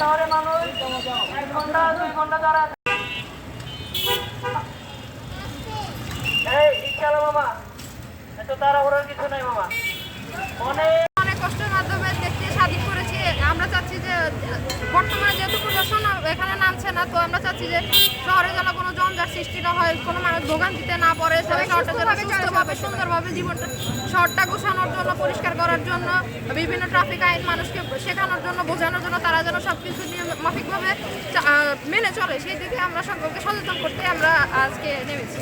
শহরে মানুষ এক ঘণ্টা দুই কিছু নেই মামা অনেক অনেক কষ্টের মাধ্যমে দেখতে স্বাধীন করেছি। আমরা চাচ্ছি যে বর্তমানে এখানে নামছে না তো আমরা চাচ্ছি যে শহরে যেন কোনো জঞ্জার সৃষ্টি না হয় কোনো মানুষ ভোগান্তিতে না পড়ে সবাই শহরটা যেন সুস্থভাবে সুন্দরভাবে জীবনটা শহরটা গোছানোর জন্য পরিষ্কার করার জন্য বিভিন্ন ট্রাফিক আইন মানুষকে শেখানোর জন্য বোঝানোর জন্য তারা যেন সব কিছু নিয়ে মাফিকভাবে চা- মেনে চলে সেই দিকে আমরা সকলকে সচেতন করতে আমরা আজকে নেমেছি।